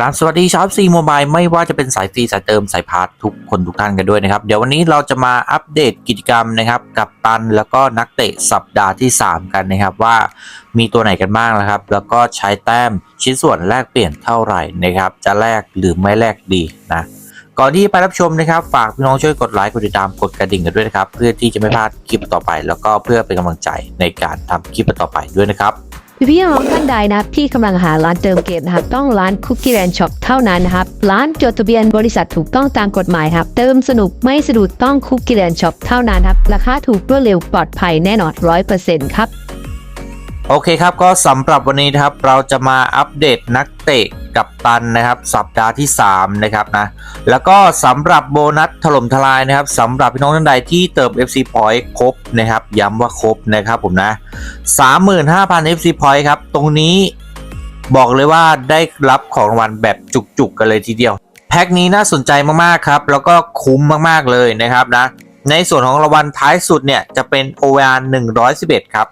กราบสวัสดีชาวซีโมบายไม่ว่าจะเป็นสายฟรีสายเติมสายพาร์ททุกคนทุกท่านกันด้วยนะครับ เดี๋ยววันนี้เราจะมาอัปเดตกิจกรรมนะครับ กับตันแล้วก็นักเตะสัปดาห์ที่ 3 กันนะครับว่ามีตัวไหนกันบ้างนะครับ แล้วก็ใช้แต้มชิ้นส่วนแลกเปลี่ยนเท่าไหร่นะครับ จะแลกหรือไม่แลกดีนะก่อนที่ไปรับชมนะครับ ฝากพี่น้องช่วยกดไลค์กดติดตามกดกระดิ่งกันด้วยนะครับ เพื่อที่จะไม่พลาดคลิปต่อไป แล้วก็เพื่อเป็นกำลังใจในการทำคลิปต่อไปด้วยนะครับ พี่พี่น้องท่านใดนะพี่กำลังหาร้านเติมเกมนะครับ ต้องร้านคุกกี้แอนช็อปเท่านั้นนะครับ ร้านจดทะเบียนบริษัทถูกต้องตามกฎหมายครับ เติมสนุกไม่สะดุดต้องคุกกี้แอนช็อปเท่านั้นครับ ราคาถูกรวดเร็วปลอดภัยแน่นอนร้อยเปอร์เซ็นต์ครับ โอเคครับก็สำหรับวันนี้นะครับ เราจะมาอัปเดตนักเตะ กับตันนะครับสัปดาห์ที่ 3 นะครับนะ แล้วก็สำหรับโบนัสถล่มทลายนะครับสำหรับพี่น้องท่านใดที่เติม FC Point ครบนะครับ ย้ำว่าครบนะครับผมนะ 35,000 FC Point ครับ ตรงนี้บอกเลยว่าได้รับของรางวัลแบบจุกๆ กันเลยทีเดียว แพ็คนี้น่าสนใจมากๆครับ แล้วก็คุ้มมากๆเลยนะครับนะ ในส่วนของรางวัลท้ายสุดเนี่ยจะเป็น OVR 111 ครับ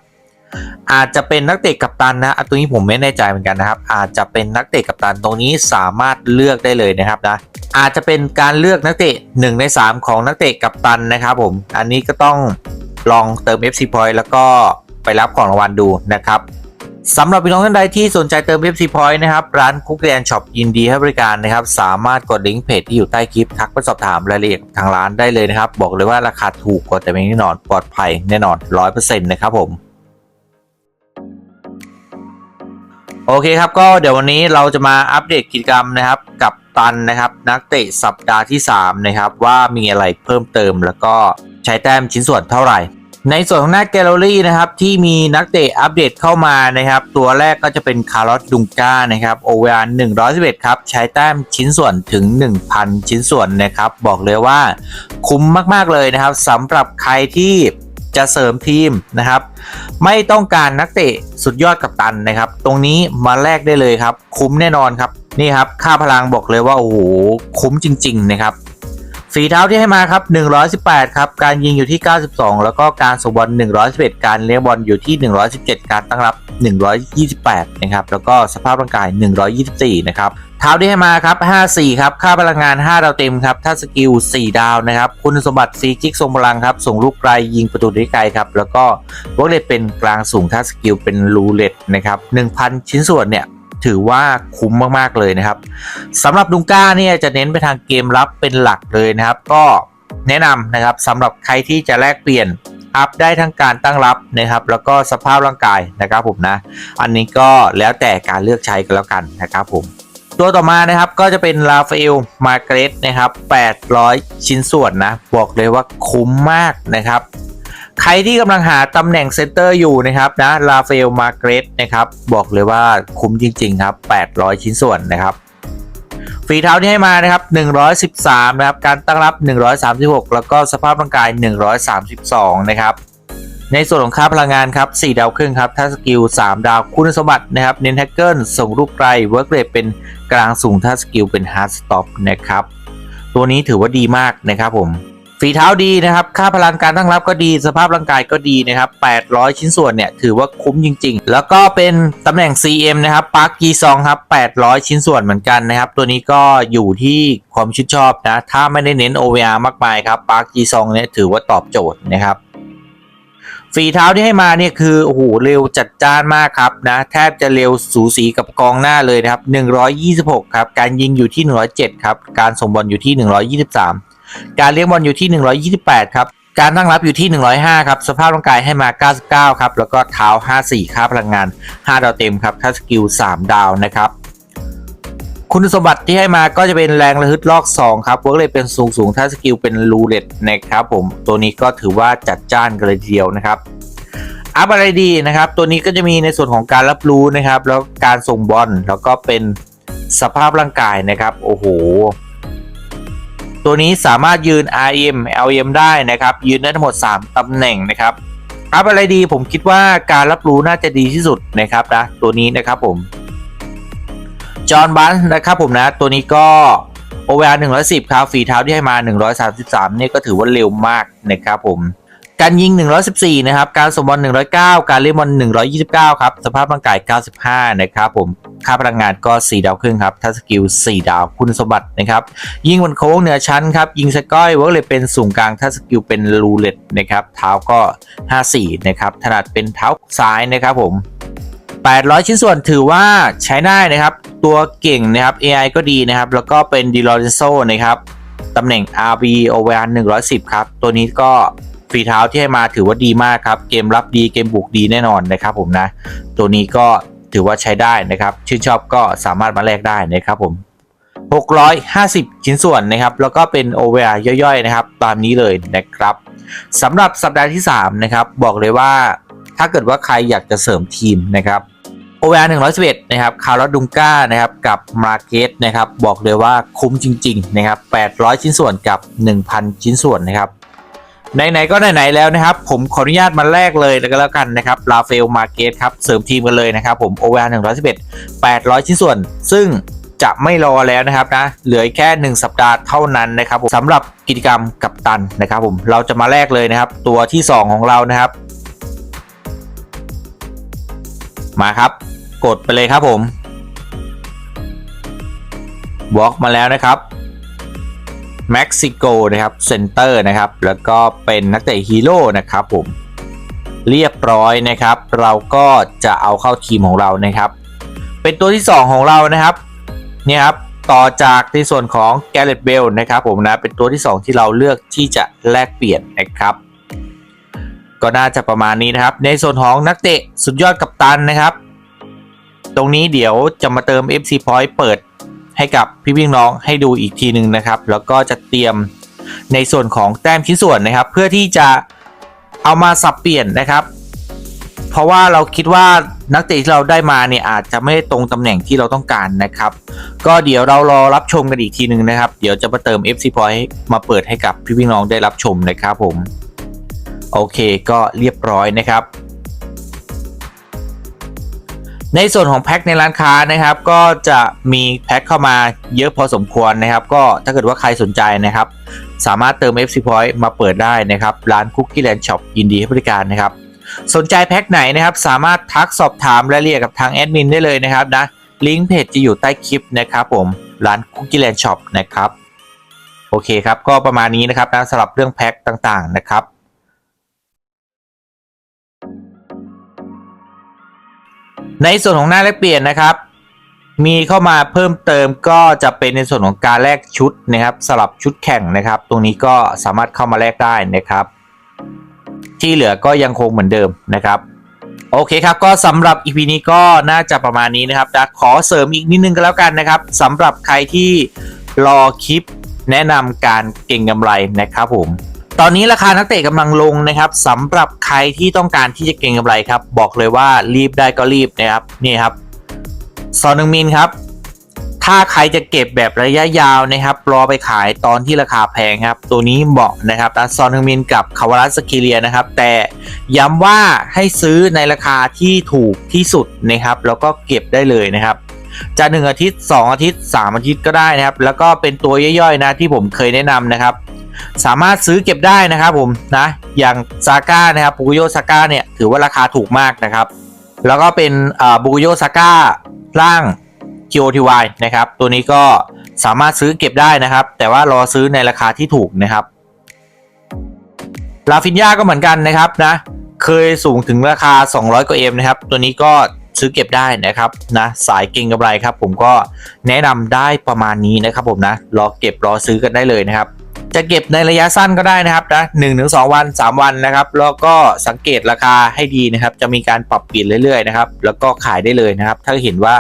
อาจจะเป็นนักเตะกัปตันนะตรงนี้ผมไม่แน่ใจเหมือนกันนะครับ อาจจะเป็นนักเตะกัปตันตรงนี้สามารถเลือกได้เลยนะครับนะอาจจะเป็นการเลือกนักเตะ 1 ใน 3 ของนักเตะกัปตันนะครับผมอันนี้ก็ต้องลองเติม FC Point แล้วก็ไปรับของรางวัลดูนะครับสำหรับพี่น้องท่านใดที่สนใจเติม FC Point นะครับ ร้านคุกแกนช็อปยินดีให้บริการนะครับ สามารถกดลิงก์เพจที่อยู่ใต้คลิป ทักไปสอบถามรายละเอียดทางร้านได้เลยนะครับ บอกเลยว่าราคาถูกกว่าแต่ไม่แน่นอนปลอดภัยแน่นอน 100%นะครับผม โอเคครับก็เดี๋ยววันนี้เราจะมาอัปเดตกิจกรรมนะครับ กับตันนะครับ นักเตะสัปดาห์ที่ 3 นะครับ ว่ามีอะไรเพิ่มเติมแล้วก็ใช้แต้มชิ้นส่วนเท่าไหร่ ในส่วนของหน้าแกลเลอรี่นะครับ ที่มีนักเตะอัปเดตเข้ามานะครับ ตัวแรกก็จะเป็นคาร์ลอสดุงกานะครับโอเวอร์111ครับ ใช้แต้มชิ้นส่วนถึง 1,000 ชิ้นส่วนนะครับ บอกเลยว่าคุ้มมากๆเลยนะครับสำหรับใครที่ จะเสริมทีมนะครับ ไม่ต้องการนักเตะสุดยอดกับตันนะครับ ตรงนี้มาแลกได้เลยครับ คุ้มแน่นอนครับนี่ครับค่าพลังบอกเลยว่าโอ้โหคุ้มจริง ๆ นะครับฝีเท้าที่ให้มาครับ 118 ครับ การยิงอยู่ที่ 92 แล้วก็การส่งบอล 111 การเลี้ยงบอลอยู่ที่ 117 การตั้งรับ 128 นะครับ แล้วก็สภาพร่างกาย 124 นะครับ เท้าที่ให้มาครับ 54 ครับ ค่าพลังงาน 5 ดาวเต็มครับ ถ้าสกิล 4 ดาวนะครับ คุณสมบัติฟรีคิกทรงพลังครับ ส่งลูกไกลยิงประตูได้ไกลครับ แล้วก็วกเลตเป็นกลางสูง ถ้าสกิลเป็นรูเล็ตนะครับ 1,000 ชิ้นส่วนเนี่ยถือว่าคุ้มมาก ๆ เลยนะครับสำหรับดุงก้าเนี่ยจะเน้นไปทางเกมรับเป็นหลักเลยนะครับ ก็แนะนำนะครับสำหรับใครที่จะแลกเปลี่ยนอัพได้ทั้งการตั้งรับนะครับ แล้วก็สภาพร่างกายนะครับผมนะ อันนี้ก็แล้วแต่การเลือกใช้กันแล้วกันนะครับผม ตัวต่อมานะครับก็จะเป็นราฟาเอลมาเกรตนะครับ 800 ชิ้นส่วนนะ บอกเลยว่าคุ้มมากนะครับ ใครที่กำลังหาตำแหน่งเซนเตอร์อยู่นะครับนะราฟาเอลมาเกรตนะครับบอกเลยว่าคุ้มจริงๆครับ 800 ชิ้นส่วนนะครับฝีเท้าที่ให้มานะครับ 113 นะครับ การตั้งรับ 136 แล้วก็สภาพร่างกาย 132 นะครับ ในส่วนของค่าพลังงานครับ4ดาวครึ่งครับ ถ้าสกิล 3 ดาวคุณสมบัตินะครับ เน้นแฮกเกิลส่งลูกไกลเวิร์กเรทเป็นกลางสูงถ้าสกิลเป็นฮาร์ดสต็อปนะครับ ตัวนี้ถือว่าดีมากนะครับผมฝีเท้าดีนะครับ ค่าพลังการตั้งรับก็ดี สภาพร่างกายก็ดีนะครับ 800 ชิ้นส่วนเนี่ย ถือว่าคุ้มจริง ๆ แล้วก็เป็นตำแหน่ง CM นะครับปาร์กีซองครับ 800 ชิ้นส่วนเหมือนกันนะครับ ตัวนี้ก็อยู่ที่ความชื่นชอบนะ ถ้าไม่ได้เน้น OVR มากมายครับปาร์กีซองเนี่ยถือว่าตอบโจทย์นะครับ ฝีเท้าที่ให้มาเนี่ยคือโอ้โหเร็วจัดจ้านมากครับนะแทบจะเร็วสูสีกับกองหน้าเลยนะครับ126ครับการยิงอยู่ที่ 107ครับการส่งบอลอยู่ที่ 123 การเลี้ยงบอลอยู่ที่ 128ครับการตั้งรับอยู่ที่ 105 ครับ สภาพร่างกายให้มา 99 ครับ แล้วก็เท้า 54 ค่าพลังงาน 5 ดาวเต็มครับถ้าสกิล 3 ดาวนะครับ คุณสมบัติที่ให้มาก็จะเป็นแรงระฮึดลอก 2 ครับเวิร์กเลยเป็นสูงสูงถ้าสกิลเป็นรูเลตนะครับผมตัวนี้ก็ถือว่าจัดจ้านกันเลยทีเดียวนะครับอัพอะไรดีนะครับ ตัวนี้ก็จะมีในส่วนของการรับรู้นะครับ แล้วการส่งบอลแล้วก็เป็นสภาพร่างกายนะครับ โอ้โห ตัวนี้สามารถยืน RM LM ได้นะครับ ยืนได้ทั้งหมด 3ตำแหน่งนะครับอัพอะไรดีผมคิดว่าการรับรู้น่าจะดีที่สุดนะครับนะตัวนี้นะครับผม จอห์นบันนะครับผมนะตัวนี้ก็ OVR 110 ครับ ฝีเท้าที่ให้มา 133นี่ยก็ถือว่าเร็วมากนะครับผม การยิง 114 นะครับ การสมบอล109 การเล่นบอล129 ครับ สภาพร่างกาย 95 นะครับผม ค่าพลังงานก็ 4 ดาวครึ่งครับ ทัศสกิล 4 ดาว คุณสมบัตินะครับ ยิงบนโค้งเหนือชั้นครับ ยิงสก้อยเวิร์กเลยเป็นสูงกลาง ทัศสกิลเป็นรูเล็ตนะครับ เท้าก็ 54 นะครับ ถนัดเป็นเท้าซ้ายนะครับผม 800 ชิ้นส่วนถือว่าใช้ได้นะครับ ตัวเก่งนะครับ AI ก็ดีนะครับ แล้วก็เป็นดิลอเรนโซนะครับตำแหน่ง RB OVR 110 ครับ ตัวนี้ก็ฝีเท้าที่ให้มาถือว่าดีมากครับ เกมรับดีเกมบุกดีแน่นอนนะครับผมนะ ตัวนี้ก็ถือว่าใช้ได้นะครับ ชื่นชอบก็สามารถมาแลกได้นะครับผม 650 ชิ้นส่วนนะครับ แล้วก็เป็น OVR ย่อยๆนะครับ ตามนี้เลยนะครับสำหรับสัปดาห์ที่ 3 นะครับ บอกเลยว่าถ้าเกิดว่าใครอยากจะเสริมทีมนะครับ OVR 111นะครับคาร์ลดุงก้านะครับกับมาร์เก็ตนะครับบอกเลยว่าคุ้มจริงๆนะครับ800ชิ้นส่วนกับ1,000ชิ้นส่วนนะครับไหนๆก็ไหนๆแล้วนะครับ ผมขออนุญาตมาแลกเลยแล้วก็แล้วกันนะครับลาเฟลมาร์เก็ตครับเสริมทีมกันเลยนะครับผม OVR 111 800ชิ้นส่วน ซึ่งจะไม่รอแล้วนะครับนะเหลือแค่ 1 สัปดาห์เท่านั้นนะครับผมสำหรับกิจกรรมกับตันนะครับผมเราจะมาแลกเลยนะครับ ตัวที่ 2 ของเรานะครับ มาครับ กดไปเลยครับผมบล็อกมาแล้วนะครับเม็กซิโกนะครับเซนเตอร์นะครับ แล้วก็เป็นนักเตะฮีโร่นะครับผมเรียบร้อยนะครับ เราก็จะเอาเข้าทีมของเรานะครับ เป็นตัวที่ 2 ของเรานะครับเนี่ยครับต่อจากในส่วนของแกเรตเบลนะครับผมนะเป็นตัวที่ 2 ที่เราเลือกที่จะแลกเปลี่ยนนะครับ ก็น่าจะประมาณนี้นะครับ ในส่วนของนักเตะสุดยอดกัปตันนะครับ ตรงนี้เดี๋ยวจะมาเติม FC Point เปิดให้กับพี่พี่น้องให้ดูอีกทีหนึ่งนะครับ แล้วก็จะเตรียมในส่วนของแต้มชิ้นส่วนนะครับ เพื่อที่จะเอามาสับเปลี่ยนนะครับ เพราะว่าเราคิดว่านักเตะที่เราได้มาเนี่ยอาจจะไม่ได้ตรงตำแหน่งที่เราต้องการนะครับ ก็เดี๋ยวเรารอรับชมกันอีกทีหนึ่งนะครับ เดี๋ยวจะมาเติม FC Point มาเปิดให้กับพี่พี่น้องได้รับชมนะครับผม โอเคก็เรียบร้อยนะครับ ในส่วนของแพ็คในร้านค้านะครับ ก็จะมีแพ็คเข้ามาเยอะพอสมควรนะครับ ก็ถ้าเกิดว่าใครสนใจนะครับ สามารถเติม FC Point มาเปิดได้นะครับ ร้าน Cookie Land Shop ยินดีให้บริการนะครับ สนใจแพ็คไหนนะครับ สามารถทักสอบถามรายละเอียดกับทางแอดมินได้เลยนะครับนะลิงก์เพจจะอยู่ใต้คลิปนะครับผมร้าน Cookie Land Shop นะครับ โอเคครับ ก็ประมาณนี้นะครับนะสำหรับเรื่องแพ็คต่างๆนะครับ ในส่วนของหน้าแลกเปลี่ยนนะครับ มีเข้ามาเพิ่มเติมก็จะเป็นในส่วนของการแลกชุดนะครับสลับชุดแข่งนะครับ ตรงนี้ก็สามารถเข้ามาแลกได้นะครับ ที่เหลือก็ยังคงเหมือนเดิมนะครับโอเคครับ ก็สำหรับ EP นี้ก็น่าจะประมาณนี้นะครับจะขอเสริมอีกนิดนึงก็แล้วกันนะครับสำหรับใครที่รอคลิปแนะนำการเก่งกำไรนะครับผม ตอนนี้ราคานักเตะกำลังลงนะครับสำหรับใครที่ต้องการที่จะเก็งกำไรครับ บอกเลยว่ารีบได้ก็รีบนะครับนี่ครับซอนนึงมินครับ ถ้าใครจะเก็บแบบระยะยาวนะครับรอไปขายตอนที่ราคาแพงครับ ตัวนี้เหมาะนะครับซอนนึงมินกับคาวารัสสกิเลียนะครับ แต่ย้ำว่าให้ซื้อในราคาที่ถูกที่สุดนะครับแล้วก็เก็บได้เลยนะครับจะหนึ่งอาทิตย์ 2 อาทิตย์ 3 อาทิตย์ก็ได้นะครับ แล้วก็เป็นตัวย่อยๆนะที่ผมเคยแนะนำนะครับ สามารถซื้อเก็บได้นะครับผมนะอย่างซาก้านะครับบูโยซาก้าเนี่ยถือว่าราคาถูกมากนะครับ แล้วก็เป็นบูโยซาก้าร่าง QOTY นะครับ ตัวนี้ก็สามารถซื้อเก็บได้นะครับ แต่ว่ารอซื้อในราคาที่ถูกนะครับลาฟินยาก็เหมือนกันนะครับนะเคยสูงถึงราคา 200กว่าเอ็มนะครับ ตัวนี้ก็ซื้อเก็บได้นะครับนะสายเก่งกำไรครับ ผมก็แนะนำได้ประมาณนี้นะครับผมนะรอเก็บรอซื้อกันได้เลยนะครับ จะเก็บในระยะสั้นก็ได้นะครับนะหนึ่งถึงสองวันสามวันนะครับ แล้วก็สังเกตราคาให้ดีนะครับ จะมีการปรับเปลี่ยนเรื่อยๆนะครับ แล้วก็ขายได้เลยนะครับ ถ้าเห็นว่า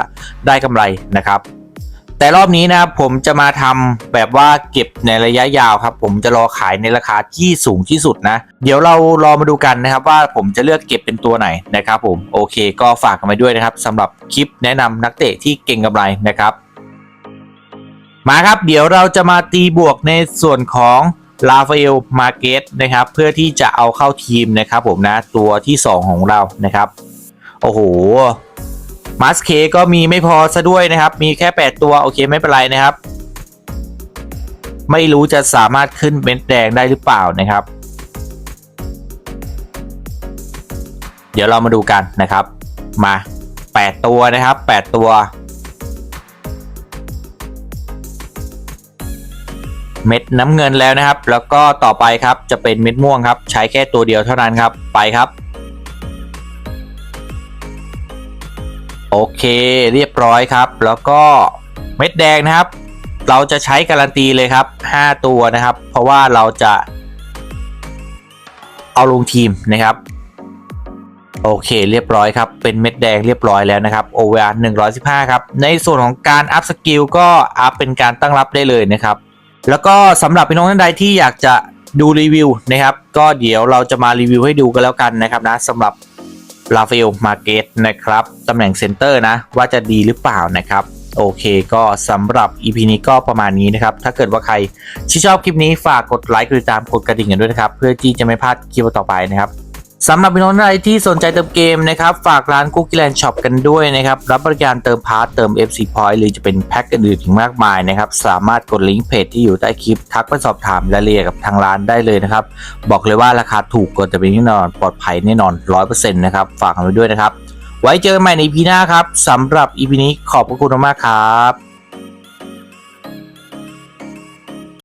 ได้กำไรนะครับ แต่รอบนี้นะครับผมจะมาทำแบบว่าเก็บในระยะยาวครับ ผมจะรอขายในราคาที่สูงที่สุดนะ เดี๋ยวเรารอมาดูกันนะครับ ว่าผมจะเลือกเก็บเป็นตัวไหนนะครับ ผมโอเค ก็ฝากกันไปด้วยนะครับสำหรับคลิปแนะนำนักเตะที่เก่งกำไรนะครับ มาครับ เดี๋ยวเราจะมาตีบวกในส่วนของลาฟาเอลมาเกตนะครับ เพื่อที่จะเอาเข้าทีมนะครับผมนะ ตัวที่ 2 ของเรานะครับ โอ้โหมาสเคก็มีไม่พอซะด้วยนะครับ มีแค่ 8 ตัว โอเคไม่เป็นไรนะครับ ไม่รู้จะสามารถขึ้นเม็ดแดงได้หรือเปล่านะครับ เดี๋ยวเรามาดูกันนะครับ มา 8 ตัวนะครับ 8 ตัว เม็ดน้ำเงินแล้วนะครับ แล้วก็ต่อไปครับจะเป็นเม็ดม่วงครับ ใช้แค่ตัวเดียวเท่านั้นครับ ไปครับ โอเคเรียบร้อยครับ แล้วก็เม็ดแดงนะครับ เราจะใช้การันตีเลยครับ 5 ตัวนะครับ เพราะว่าเราจะ เอาลงทีมนะครับ โอเคเรียบร้อยครับ เป็นเม็ดแดงเรียบร้อยแล้วนะครับ OVR 115 ครับ ในส่วนของการอัพสกิลก็อัพเป็นการตั้งรับได้เลยนะครับ แล้วก็สำหรับพี่น้องท่านใดที่อยากจะดูรีวิวนะครับ ก็เดี๋ยวเราจะมารีวิวให้ดูกันแล้วกันนะครับนะสำหรับลาเฟลมาเกตนะครับตำแหน่งเซนเตอร์นะ ว่าจะดีหรือเปล่านะครับ โอเคก็สำหรับ EP นี้ก็ประมาณนี้นะครับ ถ้าเกิดว่าใครที่ชอบคลิปนี้ฝากกดไลค์กดติดตามกดกระดิ่งกันด้วยนะครับ เพื่อที่จะไม่พลาดคลิปต่อไปนะครับ สำหรับพี่น้องท่านใดที่สนใจเติมเกมนะครับ ฝากร้าน Cookie Land Shop กันด้วยนะครับ รับบริการเติมพาร์ทเติม FC Point หรือจะเป็นแพ็กอื่นๆอีกมากมายนะครับ สามารถกดลิงก์เพจที่อยู่ใต้คลิป ทักไปสอบถามรายละเอียดกับทางร้านได้เลยนะครับ บอกเลยว่าราคาถูกกว่าแต่เป็นแน่นอนปลอดภัยแน่นอน 100%นะครับ ฝากกันไว้ด้วยนะครับ ไว้เจอกันใหม่ใน EP หน้าครับสำหรับ EP นี้ขอบพระคุณมากครับ